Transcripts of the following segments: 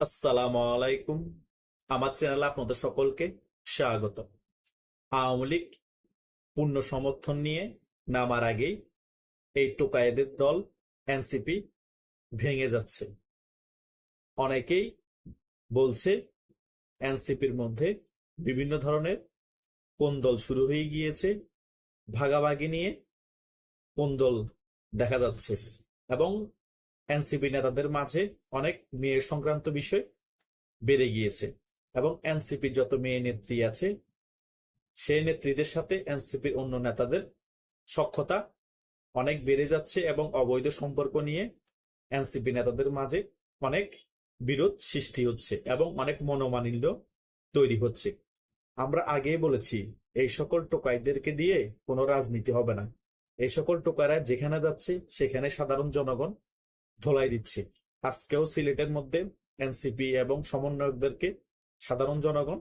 আসসালামু আলাইকুম। আমার চ্যানেলে আপনাদের সকলকে স্বাগত আওয়ামী লীগ পূর্ণ সমর্থন নিয়ে নামার আগেই এই টোকায়েদের দল এনসিপি ভেঙে যাচ্ছে। অনেকেই বলছে এনসিপির মধ্যে বিভিন্ন ধরনের কোন দল শুরু হয়ে গিয়েছে, ভাগাভাগি নিয়ে কোন দল দেখা যাচ্ছে এবং এনসিপি নেতাদের মাঝে অনেক মেয়ে সংক্রান্ত বিষয় বেড়ে গিয়েছে এবং এনসিপি যত মেয়ে নেত্রী আছে সেই নেত্রীদের সাথে এনসিপির অন্য নেতাদের সক্ষতা অনেক বেড়ে যাচ্ছে এবং অবৈধ সম্পর্ক নিয়ে এনসিপি নেতাদের মাঝে অনেক বিরোধ সৃষ্টি হচ্ছে এবং অনেক মনোমানিল্য তৈরি হচ্ছে। আমরা আগে বলেছি, এই সকল টোকাইদেরকে দিয়ে কোনো রাজনীতি হবে না। এই সকল টোকারা যেখানে যাচ্ছে, সেখানে সাধারণ জনগণ ধোলাই দিচ্ছে। আজকেও সিলেটের মধ্যে এনসিপি এবং সমন্বয়কদেরকে সাধারণ জনগণ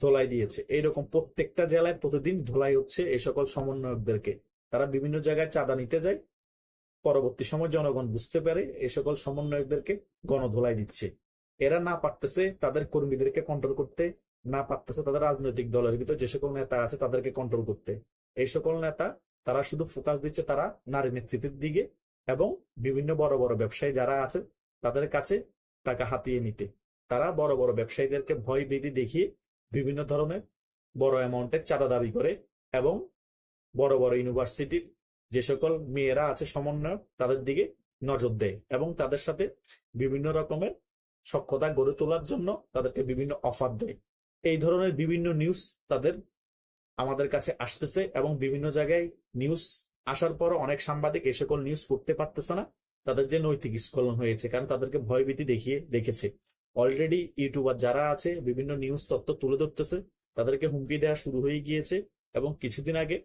ধোলাই দিয়েছে। এইরকম প্রত্যেকটা জেলায় প্রতিদিন ধোলাই হচ্ছে এই সকল সমন্বয়কদেরকে। তারা বিভিন্ন জায়গায় চাঁদা নিতে যায়। পরবর্তী সময় জনগণ বুঝতে পারে এই সকল সমন্বয়কদেরকে গণধোলাই দিচ্ছে। এরা না পারতেছে তাদের কর্মীদেরকে কন্ট্রোল করতে, না পারতেছে তাদের রাজনৈতিক দলের ভিতর যে সকল নেতা আছে তাদেরকে কন্ট্রোল করতে। এই সকল নেতা তারা শুধু ফোকাস দিচ্ছে তারা নারী নেতৃত্বের দিকে এবং বিভিন্ন বড় বড় ব্যবসায়ী যারা আছে, তাদের কাছে টাকা হাতিয়ে নিতে। তারা বড় বড় ব্যবসায়ীদেরকে ভয় ভীতি দেখিয়ে বিভিন্ন ধরনের বড় অ্যামাউন্টের চাঁদা দাবি করে এবং বড় বড় ইউনিভার্সিটির যে সকল মেয়েরা আছে সমন্বয় তাদের দিকে নজর দেয় এবং তাদের সাথে বিভিন্ন রকমের সক্ষতা গড়ে তোলার জন্য তাদেরকে বিভিন্ন অফার দেয়। এই ধরনের বিভিন্ন নিউজ তাদের আমাদের কাছে আসতেছে এবং বিভিন্ন জায়গায় নিউজ আসার পর অনেক সাংবাদিক এই সকল নিউজ করতে পারতেছে না। তাদের যে নৈতিক স্খলন হয়েছে, কারণ তাদেরকে ভয়ভীতি দেখিয়ে দেখেছে। অলরেডি ইউটিউবার যারা আছে, বিভিন্ন নিউজ তত্ত্ব তুলে ধরতেছে, তাদেরকে হুমকি দেওয়া শুরু হয়ে গিয়েছে এবং কিছুদিন আগে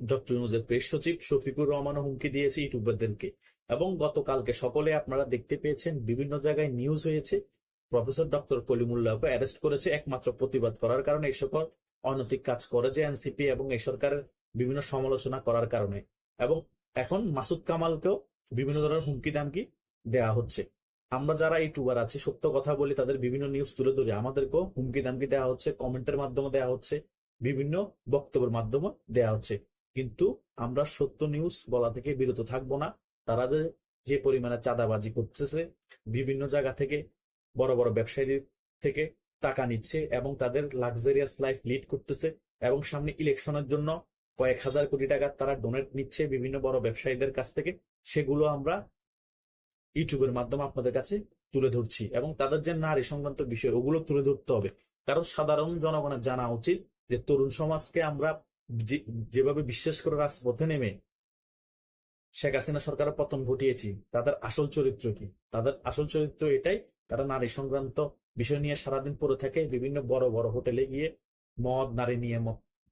ডক্টর ইউনুজের প্রেস সচিব শফিকুর রহমানও হুমকি দিয়েছে ইউটিউবারদেরকে এবং গতকালকে সকলে আপনারা দেখতে পেয়েছেন, বিভিন্ন জায়গায় নিউজ হয়েছে প্রফেসর ডক্টর কলিমুল্লাহকে অ্যারেস্ট করেছে, একমাত্র প্রতিবাদ করার কারণে এই সকল অনৈতিক কাজ করে যে এনসিপি এবং এই সরকারের বিভিন্ন সমালোচনা করার কারণে এবং এখন মাসুদ কামালকেও বিভিন্ন ধরনের হুমকি দামকি দেওয়া হচ্ছে। আমরা যারা ইউটিউবার আছি, সত্য কথা বলি, তাদের বিভিন্ন নিউজ তুলে ধরি, আমাদেরকেও হুমকি দামকি দেওয়া হচ্ছে কমেন্টের মাধ্যমে দেওয়া হচ্ছে, বিভিন্ন বক্তব্যের মাধ্যমে দেওয়া হচ্ছে। কিন্তু আমরা সত্য নিউজ বলা থেকে বিরত থাকব না। তারা যে পরিমাণে চাঁদাবাজি করতেছে, বিভিন্ন জায়গা থেকে বড় বড় ব্যবসায়ীদের থেকে টাকা নিচ্ছে এবং তাদের লাক্সারিয়াস লাইফ লিড করতেছে এবং সামনে ইলেকশনের জন্য কয়েক হাজার কোটি টাকা তারা ডোনেট নিচ্ছে বিভিন্ন বড় ব্যবসায়ীদের কাছ থেকে, সেগুলো আমরা ইউটিউবের মাধ্যমে আপনাদের কাছে তুলে ধরছি এবং তাদের যে নারী সংক্রান্ত বিষয়, ওগুলো তুলে ধরতে হবে। কারণ সাধারণ জনগণের জানা উচিত যে তরুণ সমাজকে আমরা যেভাবে বিশ্বাস করে রাজপথে নেমে শেখ হাসিনা সরকারের পতন ঘটিয়েছি, তাদের আসল চরিত্র কি? তাদের আসল চরিত্র এটাই, তারা নারী সংক্রান্ত বিষয় নিয়ে সারাদিন পড়ে থাকে, বিভিন্ন বড় বড় হোটেলে গিয়ে মদ, নারী নিয়ে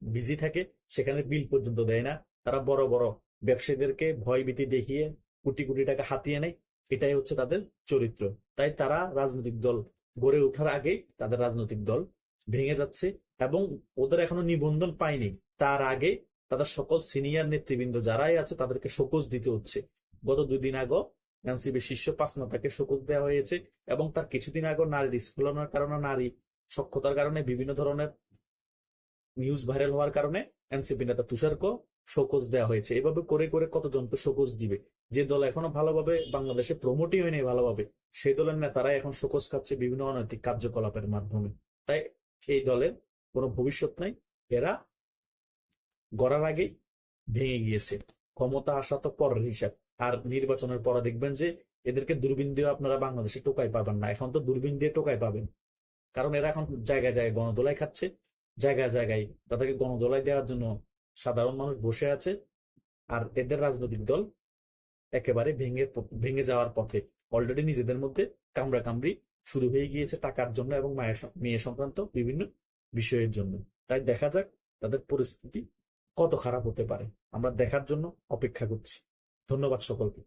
বিজি থাকে, সেখানে বিল পর্যন্ত দেয় না। তারা বড় বড় ব্যবসায়ীদেরকে ভয়ভীতি দেখিয়ে কোটি কোটি টাকা হাতিয়ে নেয়। এটাই হচ্ছে তাদের চরিত্র। তাই তারা রাজনৈতিক দল গড়ে ওঠার আগেই তাদের রাজনৈতিক দল ভেঙে যাচ্ছে এবং ওদের এখনও নিবন্ধন পায়নি। তার আগে তাদের সকল সিনিয়র নেতৃবৃন্দ যারাই আছে, তাদেরকে শোকজ দিতে হচ্ছে। গত দুদিন আগে এনসিবি শীর্ষ পাঁচ নেতাকে শোকজ দেওয়া হয়েছে এবং তার কিছুদিন আগে নারীর স্খলনের কারণে, নারী সক্ষতার কারণে বিভিন্ন ধরনের নিউজ ভাইরাল হওয়ার কারণে এনসিপি নেতা তুষারকে শোকজ দেওয়া হয়েছে। এভাবে করে করে কতজনকে শোকজ দিবে? যে দল এখনও ভালোভাবে বাংলাদেশে প্রমোটই হয়নি ভালোভাবে, সেই দলের নেতারা এখন শোকজ খাচ্ছে বিভিন্ন অনৈতিক কার্যকলাপের মাধ্যমে। তাই এই দলের কোনো ভবিষ্যৎ নাই, এরা গড়ার আগেই ভেঙে গিয়েছে। ক্ষমতা আসা তো পরের হিসাব। আর নির্বাচনের পরে দেখবেন যে এদেরকে দূরবীন দিয়ে আপনারা বাংলাদেশে টোকাই পাবেন না। এখন তো দূরবীন দিয়ে টোকাই পাবেন। কারণ এরা এখন জায়গায় জায়গায় গণদোলাই খাচ্ছে। জায়গায় জায়গায় তাদেরকে গণদোলাই দেওয়ার জন্য সাধারণ মানুষ বসে আছে আর এদের রাজনৈতিক দল একেবারে ভেঙে ভেঙে যাওয়ার পথে অলরেডি নিজেদের মধ্যে কামড়া কামড়ি শুরু হয়ে গিয়েছে টাকার জন্য এবং মায়ের মেয়ে সংক্রান্ত বিভিন্ন বিষয়ের জন্য। তাই দেখা যাক তাদের পরিস্থিতি কত খারাপ হতে পারে। আমরা দেখার জন্য অপেক্ষা করছি। ধন্যবাদ সকলকে।